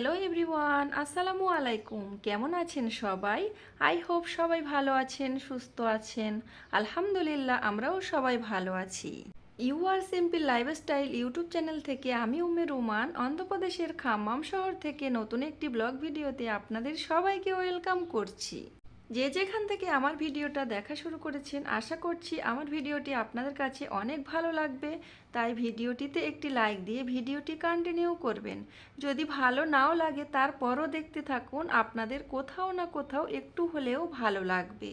Hello everyone আসসালামু আলাইকুম কেমন আছেন সবাই? আই হোপ সবাই ভালো আছেন, সুস্থ আছেন। আলহামদুলিল্লাহ, আমরাও সবাই ভালো আছি। You are simple lifestyle YouTube channel থেকে আমি উম্মে রুমান, অন্ধ্রপ্রদেশের খাম্মাম শহর থেকে নতুন একটি ব্লগ ভিডিওতে আপনাদের সবাইকে ওয়েলকাম করছি। যে যেখান থেকে আমার ভিডিওটা দেখা শুরু করেছেন, আশা করছি আমার ভিডিওটি আপনাদের কাছে অনেক ভালো লাগবে। তাই ভিডিওটিতে একটি লাইক দিয়ে ভিডিওটি কন্টিনিউ করবেন। যদি ভালো নাও লাগে, তারপরও দেখতে থাকুন, আপনাদের কোথাও না কোথাও একটু হলেও ভালো লাগবে।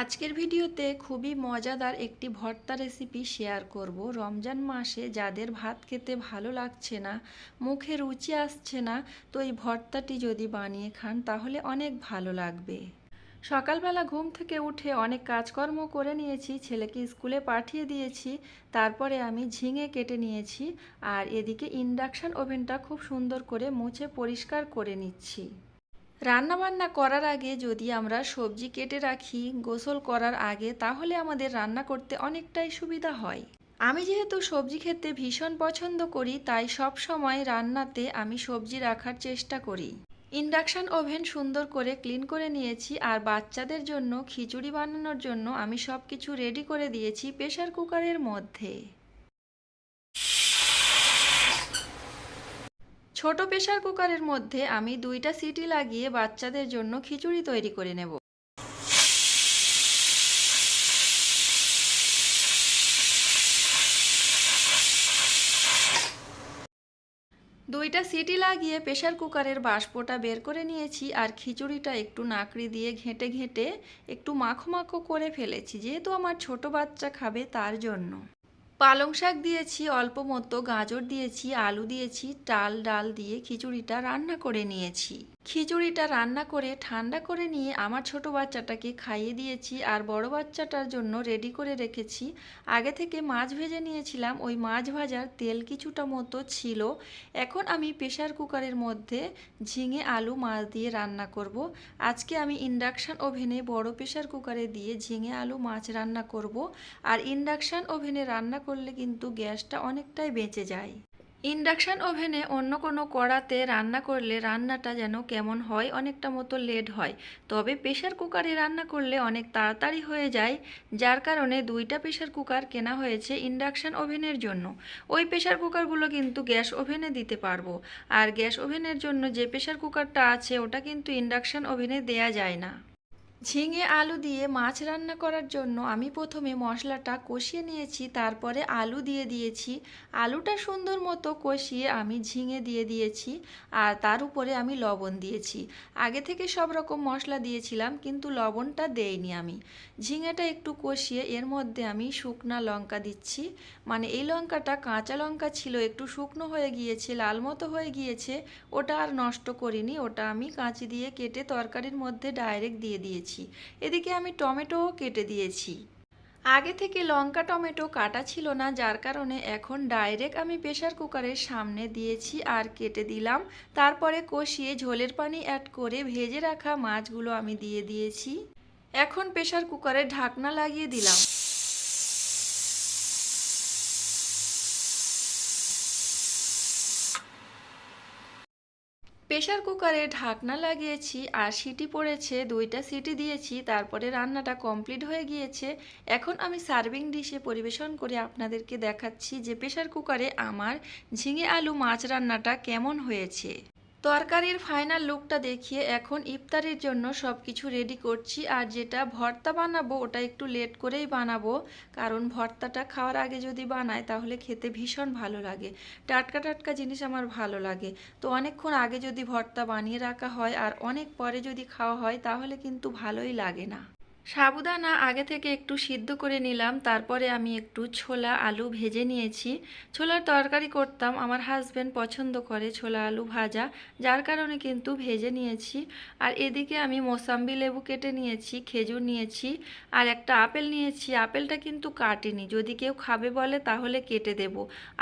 আজকের ভিডিওতে খুবই মজাদার একটি ভর্তা রেসিপি শেয়ার করব। রমজান মাসে যাদের ভাত খেতে ভালো লাগছে না, মুখে রুচি আসছে না, তো এই ভর্তাটি যদি বানিয়ে খান, তাহলে অনেক ভালো লাগবে। সকালবেলা ঘুম থেকে উঠে অনেক কাজকর্ম করে নিয়েছি, ছেলেকে স্কুলে পাঠিয়ে দিয়েছি, তারপরে আমি ঝিঙে কেটে নিয়েছি আর এদিকে ইন্ডাকশান ওভেনটা খুব সুন্দর করে মুছে পরিষ্কার করে নিচ্ছি। রান্নাবান্না করার আগে যদি আমরা সবজি কেটে রাখি, গোসল করার আগে, তাহলে আমাদের রান্না করতে অনেকটাই সুবিধা হয়। আমি যেহেতু সবজি খেতে ভীষণ পছন্দ করি, তাই সব সময় রান্নাতে আমি সবজি রাখার চেষ্টা করি। ইন্ডাকশান ওভেন সুন্দর করে ক্লিন করে নিয়েছি আর বাচ্চাদের জন্য খিচুড়ি বানানোর জন্য আমি সব কিছু রেডি করে দিয়েছি প্রেশার কুকারের মধ্যে। ছোট প্রেশার কুকারের মধ্যে আমি দুইটা সিটি লাগিয়ে বাচ্চাদের জন্য খিচুড়ি তৈরি করে নেব। দুইটা সিটি লাগিয়ে প্রেশার কুকারের বাষ্পটা বের করে নিয়েছি আর খিচুড়িটা একটু নাকড়ি দিয়ে ঘেঁটে ঘেঁটে একটু মাখো মাখো করে ফেলেছি, যেহেতু আমার ছোট বাচ্চা খাবে তার জন্য। পালং শাক দিয়েছি, অল্প মতো গাজর দিয়েছি, আলু দিয়েছি টাল ডাল দিয়ে খিচুড়িটা রান্না করে নিয়েছি। খিচুড়িটা রান্না করে ঠান্ডা করে নিয়ে আমার ছোট বাচ্চাটাকে খাইয়ে দিয়েছি আর বড় বাচ্চাটার জন্য রেডি করে রেখেছি। আগে থেকে মাছ ভেজে নিয়েছিলাম। ওই মাছ ভাজার তেল কিছুটা মতো ছিল। এখন আমি প্রেশার কুকারের মধ্যে ঝিঙে আলু মাছ দিয়ে রান্না করব। আজকে আমি ইন্ডাকশান ওভেনে বড় প্রেশার কুকারে দিয়ে ঝিঙে আলু মাছ রান্না করব। আর ইন্ডাকশান ওভেনে রান্না করলে কিন্তু গ্যাসটা অনেকটাই বেঁচে যায়। ইন্ডাকশান ওভেনে অন্য কোনো কড়াতে রান্না করলে রান্নাটা যেন কেমন হয়, অনেকটা মতো লেট হয়। তবে প্রেশার কুকারে রান্না করলে অনেক তাড়াতাড়ি হয়ে যায়, যার কারণে দুইটা প্রেশার কুকার কেনা হয়েছে ইন্ডাকশান ওভেনের জন্য। ওই প্রেশার কুকারগুলো কিন্তু গ্যাস ওভেনে দিতে পারব। আর গ্যাস ওভেনের জন্য যে প্রেশার কুকারটা আছে, ওটা কিন্তু ইন্ডাকশান ওভেনে দেয়া যায় না। ঝিঙে আলু দিয়ে মাছ রান্না করার জন্য আমি প্রথমে মশলাটা কষিয়ে নিয়েছি, তারপরে আলু দিয়ে দিয়েছি। আলুটা সুন্দর মতো কষিয়ে আমি ঝিঙে দিয়ে দিয়েছি আর তার উপরে আমি লবণ দিয়েছি। আগে থেকে সব রকম মশলা দিয়েছিলাম, কিন্তু লবণটা দেইনি আমি। ঝিঙেটা একটু কষিয়ে এর মধ্যে আমি শুকনা লঙ্কা দিচ্ছি। মানে এই লঙ্কাটা কাঁচা লঙ্কা ছিল, একটু শুকনো হয়ে গিয়েছে, লাল মতো হয়ে গিয়েছে, ওটা আর নষ্ট করিনি, ওটা আমি কাঁচি দিয়ে কেটে তরকারির মধ্যে ডাইরেক্ট দিয়ে দিয়েছি। এদিকে আমি টমেটোও কেটে দিয়েছি। আগে থেকে লঙ্কা টমেটো কাটা ছিল না, যার কারণে এখন ডাইরেক্ট আমি প্রেশার কুকারের সামনে দিয়েছি আর কেটে দিলাম। তারপরে কষিয়ে ঝোলের পানি অ্যাড করে ভেজে রাখা মাছগুলো আমি দিয়ে দিয়েছি। এখন প্রেশার কুকারে ঢাকনা লাগিয়ে দিলাম। প্রেশার কুকারে ঢাকনা লাগিয়েছি আর সিটি পড়েছে, দুইটা সিটি দিয়েছি, তারপরে রান্নাটা কমপ্লিট হয়ে গিয়েছে। এখন আমি সার্ভিং ডিশে পরিবেশন করে আপনাদেরকে দেখাচ্ছি যে প্রেশার কুকারে আমার ঝিঙে আলু মাছ রান্নাটা কেমন হয়েছে। তরকারির ফাইনাল লুকটা দেখিয়ে এখন ইফতারির জন্য সব কিছু রেডি করছি আর যেটা ভর্তা বানাবো ওটা একটু লেট করেই বানাবো। কারণ ভর্তাটা খাওয়ার আগে যদি বানায় তাহলে খেতে ভীষণ ভালো লাগে। টাটকা টাটকা জিনিস আমার ভালো লাগে। তো অনেকক্ষণ আগে যদি ভর্তা বানিয়ে রাখা হয় আর অনেক পরে যদি খাওয়া হয় তাহলে কিন্তু ভালোই লাগে না। সাবুদানা আগে থেকে একটু সিদ্ধ করে নিলাম, তারপরে আমি একটু ছোলা আলু ভেজে নিয়েছি। ছোলার তরকারি করতাম, আমার হাজব্যান্ড পছন্দ করে ছোলা আলু ভাজা, যার কারণে কিন্তু ভেজে নিয়েছি। আর এদিকে আমি মোসাম্বি লেবু কেটে নিয়েছি, খেজুর নিয়েছি, আর একটা আপেল নিয়েছি। আপেলটা কিন্তু কাটেনি, যদি কেউ খাবে বলে তাহলে কেটে দেব।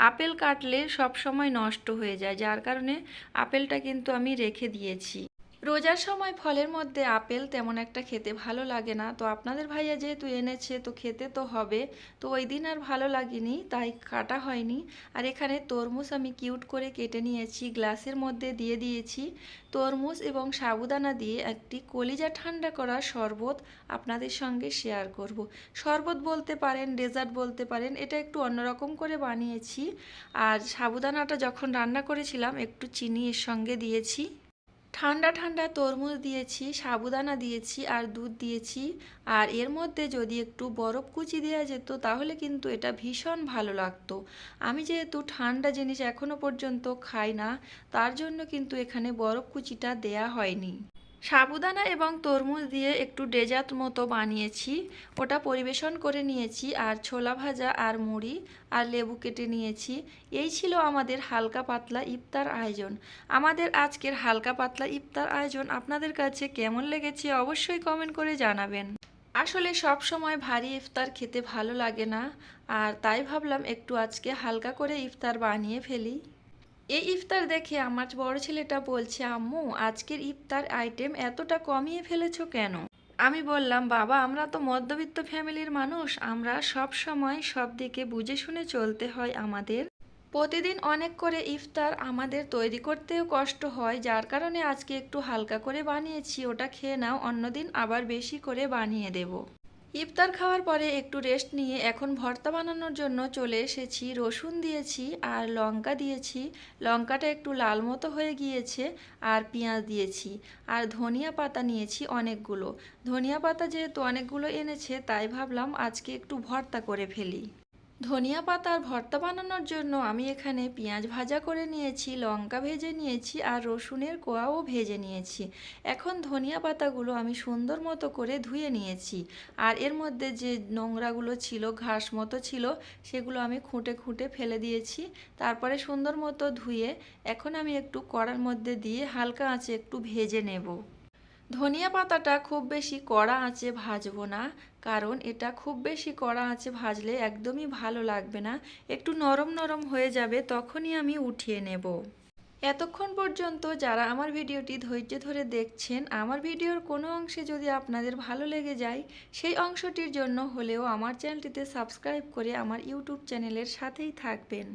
আপেল কাটলে সব সময় নষ্ট হয়ে যায়, যার কারণে আপেলটা কিন্তু আমি রেখে দিয়েছি। রোজার সময় ফলের মধ্যে আপেল তেমন একটা খেতে ভালো লাগে না। তো আপনাদের ভাইয়া যেহেতু এনেছে, তো খেতে তো হবে। তো ওই দিন আর ভালো লাগেনি, তাই কাটা হয়নি। আর এখানে তরমুজ আমি কিউট করে কেটে নিয়েছি, গ্লাসের মধ্যে দিয়ে দিয়েছি। তরমুজ এবং সাবুদানা দিয়ে একটি কলিজা ঠান্ডা করা শরবত আপনাদের সঙ্গে শেয়ার করব। শরবত বলতে পারেন, ডেজার্ট বলতে পারেন, এটা একটু অন্যরকম করে বানিয়েছি। আর সাবুদানাটা যখন রান্না করেছিলাম, একটু চিনি এর সঙ্গে দিয়েছি। ঠান্ডা ঠান্ডা তরমুজ দিয়েছি, সাবুদানা দিয়েছি আর দুধ দিয়েছি। আর এর মধ্যে যদি একটু বরফ কুচি দেওয়া যেত তাহলে কিন্তু এটা ভীষণ ভালো লাগতো। আমি যেহেতু ঠান্ডা জিনিস এখনও পর্যন্ত খাই না, তার জন্য কিন্তু এখানে বরফ কুচিটা দেয়া হয়নি। সাবুদানা এবং তরমুজ দিয়ে একটু ডেজার্ট মতো বানিয়েছি। ওটা পরিবেশন করে নিয়েছি, আর ছোলা ভাজা আর মুড়ি আর লেবু কেটে নিয়েছি। এই ছিল আমাদের হালকা পাতলা ইফতার আয়োজন। আমাদের আজকের হালকা পাতলা ইফতার আয়োজন আপনাদের কাছে কেমন লেগেছে অবশ্যই কমেন্ট করে জানাবেন। আসলে সব সময় ভারী ইফতার খেতে ভালো লাগে না, আর তাই ভাবলাম একটু আজকে হালকা করে ইফতার বানিয়ে ফেলি। এই ইফতার দেখে আমার বড় ছেলেটা বলছে, আম্মু, আজকের ইফতার আইটেম এতটা কমিয়ে ফেলেছো কেন? আমি বললাম, বাবা, আমরা তো মধ্যবিত্ত ফ্যামিলির মানুষ, আমরা সব সময় সব দিকে বুঝে শুনে চলতে হয় আমাদের। প্রতিদিন অনেক করে ইফতার আমাদের তৈরি করতেও কষ্ট হয়, যার কারণে আজকে একটু হালকা করে বানিয়েছি, ওটা খেয়ে নাও, অন্যদিন আবার বেশি করে বানিয়ে দেবো। ইফতার খাওয়ার পরে একটু রেস্ট নিয়ে এখন ভর্তা বানানোর জন্য চলে এসেছি। রসুন দিয়েছি আর লঙ্কা দিয়েছি। লঙ্কাটা একটু লাল মতো হয়ে গিয়েছে আর পেঁয়াজ দিয়েছি আর ধনিয়া পাতা নিয়েছি অনেকগুলো। ধনিয়া পাতা যেহেতু অনেকগুলো এনেছে, তাই ভাবলাম আজকে একটু ভর্তা করে ফেলি। ধনিয়া পাতার ভর্তা বানানোর জন্য আমি এখানে পেঁয়াজ ভাজা করে নিয়েছি, লঙ্কা ভেজে নিয়েছি আর রসুনের কোয়াও ভেজে নিয়েছি। এখন ধনিয়া পাতাগুলো আমি সুন্দর মতো করে ধুয়ে নিয়েছি। আর এর মধ্যে যে নোংরাগুলো ছিল, ঘাস মতো ছিল, সেগুলো আমি খুঁটে খুঁটে ফেলে দিয়েছি। তারপরে সুন্দর মতো ধুয়ে এখন আমি একটু কড়ার মধ্যে দিয়ে হালকা আঁচে একটু ভেজে নেব। ধনিয়া পাতাটা খুব বেশি কড়া আঁচে ভাজবো না, কারণ এটা খুব বেশি কড়া আঁচে ভাজলে একদমই ভালো লাগবে না, একটু নরম নরম হয়ে যাবে তখনই আমি উঠিয়ে নেব। এতক্ষণ পর্যন্ত যারা আমার ভিডিওটি ধৈর্য ধরে দেখছেন, আমার ভিডিওর কোনো অংশে যদি আপনাদের ভালো লেগে যায়, সেই অংশটির জন্য হলেও আমার চ্যানেলটিতে সাবস্ক্রাইব করে আমার ইউটিউব চ্যানেলের সাথেই থাকবেন।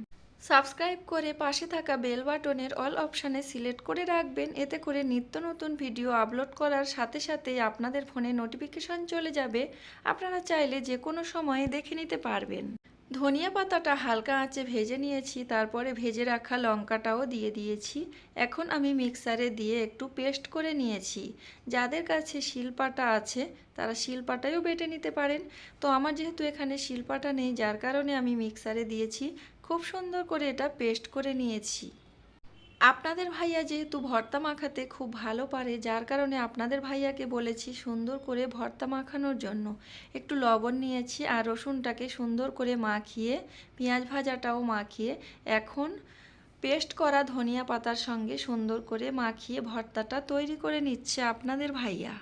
সাবস্ক্রাইব করে পাশে থাকা বেল বাটনের অল অপশানে সিলেক্ট করে রাখবেন। এতে করে নিত্য নতুন ভিডিও আপলোড করার সাথে সাথেই আপনাদের ফোনে নোটিফিকেশন চলে যাবে। আপনারা চাইলে যে কোনো সময়ে দেখে নিতে পারবেন। ধনিয়া পাতাটা হালকা আঁচে ভেজে নিয়েছি, তারপরে ভেজে রাখা লঙ্কাটাও দিয়ে দিয়েছি। এখন আমি মিক্সারে দিয়ে একটু পেস্ট করে নিয়েছি। যাদের কাছে শিলপাটা আছে, তারা শিলপাটাও বেটে নিতে পারেন। তো আমার যেহেতু এখানে শিলপাটা নেই, যার কারণে আমি মিক্সারে দিয়েছি। খুব সুন্দর করে এটা পেস্ট করে নিয়েছি। আপনাদের ভাইয়া যেহেতু ভর্তা মাখাতে খুব ভালো পারে, যার কারণে আপনাদের ভাইয়াকে বলেছি সুন্দর করে ভর্তা মাখানোর জন্য একটু লবণ নিয়েছি আর রসুনটাকে সুন্দর করে মাখিয়ে, পেঁয়াজ ভাজাটাও মাখিয়ে এখন পেস্ট করা ধনিয়া পাতার সঙ্গে সুন্দর করে মাখিয়ে ভর্তাটা তৈরি করে নিচ্ছে আপনাদের ভাইয়া।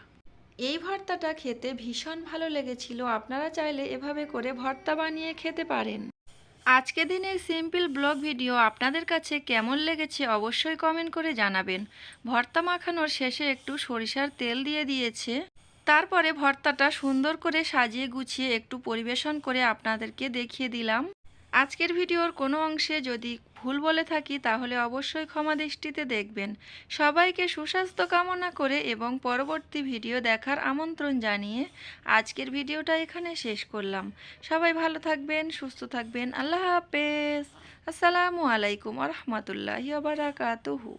এই ভর্তাটা খেতে ভীষণ ভালো লেগেছিল, আপনারা চাইলে এভাবে করে ভর্তা বানিয়ে খেতে পারেন। আজকে দিনের সিম্পল ব্লগ ভিডিও আপনাদের কাছে কেমন লেগেছে অবশ্যই কমেন্ট করে জানাবেন। ভর্তা মাখানোর শেষে একটু সরিষার তেল দিয়ে দিয়েছে। তারপরে ভর্তাটা সুন্দর করে সাজিয়ে গুছিয়ে একটু পরিবেশন করে আপনাদেরকে দেখিয়ে দিলাম। আজকের ভিডিওর কোনো অংশে যদি ভুল বলে থাকি, তাহলে অবশ্যই ক্ষমা দৃষ্টিতে দেখবেন। সবাইকে সুস্বাস্থ্য কামনা করে এবং পরবর্তী ভিডিও দেখার আমন্ত্রণ জানিয়ে আজকের ভিডিওটা এখানে শেষ করলাম। সবাই ভালো থাকবেন, সুস্থ থাকবেন। আল্লাহ হাফেজ। আসসালামু আলাইকুম রহমতুল্লাহ বারাকাতুহু।